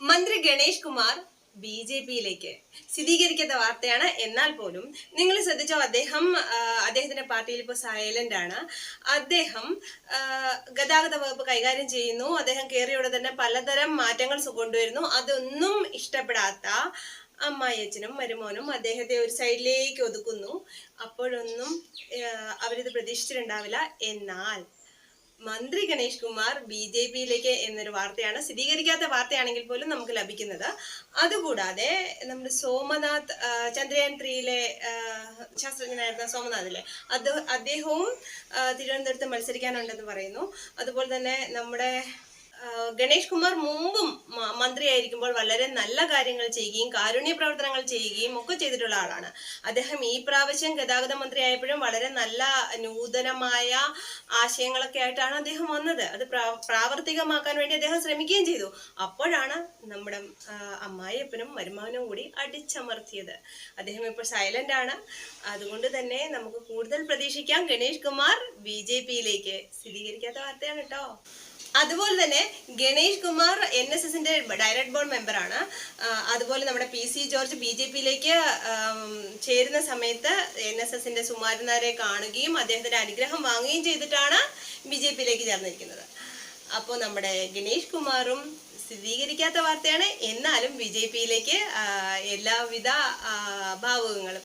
മന്ത്രി Ganesh Kumar B J പിയിലേക്ക്. സ്ഥിരീകരിക്കാത്ത വാർത്തയാണ്. എന്നാൽ പോലും നിങ്ങൾ ശ്രദ്ധിച്ചോ അദ്ദേഹം അദ്ദേഹത്തിന്റെ പാർട്ടിയിൽ ഇപ്പോൾ സൈലന്റ് ആണ്. അദ്ദേഹം ഗതാഗത വകുപ്പ് കൈകാര്യം ചെയ്യുന്നു. അദ്ദേഹം കയറിയോടെ തന്നെ പലതരം മാറ്റങ്ങൾ കൊണ്ടുവരുന്നു. അതൊന്നും ഇഷ്ടപ്പെടാത്ത അമ്മായിയച്ഛനും മരുമോനും അദ്ദേഹത്തെ ഒരു സൈഡിലേക്ക് ഒതുക്കുന്നു. അപ്പോഴൊന്നും അവരിത് പ്രതീക്ഷിച്ചിട്ടുണ്ടാവില്ല. എന്നാൽ മന്ത്രി ഗണേഷ് കുമാർ ബി ജെ പിയിലേക്ക് എന്നൊരു വാർത്തയാണ് സ്ഥിരീകരിക്കാത്ത വാർത്തയാണെങ്കിൽ പോലും നമുക്ക് ലഭിക്കുന്നത്. അതുകൂടാതെ നമ്മുടെ സോമനാഥ് ചന്ദ്രയാൻ ത്രീയിലെ ശാസ്ത്രജ്ഞനായിരുന്ന സോമനാഥ് അത് അദ്ദേഹവും തിരുവനന്തപുരത്ത് മത്സരിക്കാനുണ്ടെന്ന് പറയുന്നു. അതുപോലെ തന്നെ നമ്മുടെ ഗണേഷ് കുമാർ മുമ്പും മന്ത്രിയായിരിക്കുമ്പോൾ വളരെ നല്ല കാര്യങ്ങൾ ചെയ്യുകയും കാരുണ്യ പ്രവർത്തനങ്ങൾ ചെയ്യുകയും ഒക്കെ ചെയ്തിട്ടുള്ള ആളാണ്. അദ്ദേഹം ഈ പ്രാവശ്യം ഗതാഗത മന്ത്രിയായപ്പോഴും വളരെ നല്ല നൂതനമായ ആശയങ്ങളൊക്കെ ആയിട്ടാണ് അദ്ദേഹം വന്നത്. അത് പ്രാവർത്തികമാക്കാൻ വേണ്ടി അദ്ദേഹം ശ്രമിക്കുകയും ചെയ്തു. അപ്പോഴാണ് നമ്മുടെ അമ്മായിയപ്പനും വരുമാനവും കൂടി അടിച്ചമർത്തിയത്. അദ്ദേഹം ഇപ്പോൾ സൈലന്റ് ആണ്. അതുകൊണ്ട് തന്നെ നമുക്ക് കൂടുതൽ പ്രതീക്ഷിക്കാം ഗണേഷ് കുമാർ ബി ജെ പിയിലേക്ക്. സ്ഥിരീകരിക്കാത്ത വാർത്തയാണ് കേട്ടോ. അതുപോലെ തന്നെ ഗണേഷ് കുമാർ എൻ എസ് എസിന്റെ ഡയറക്ട് ബോർഡ് മെമ്പറാണ്. അതുപോലെ നമ്മുടെ P C George B J പിയിലേക്ക് ചേരുന്ന സമയത്ത് എൻ എസ് എസിന്റെ സുമാരനാരെ കാണുകയും അദ്ദേഹത്തിന്റെ അനുഗ്രഹം വാങ്ങുകയും ചെയ്തിട്ടാണ് ബി ജെ പിയിലേക്ക് ചേർന്നിരിക്കുന്നത്. അപ്പോൾ നമ്മുടെ ഗണേഷ് കുമാറും സ്ഥിരീകരിക്കാത്ത വാർത്തയാണ്. എന്നാലും ബി ജെ പിയിലേക്ക് എല്ലാവിധ ഭാവുകങ്ങളും.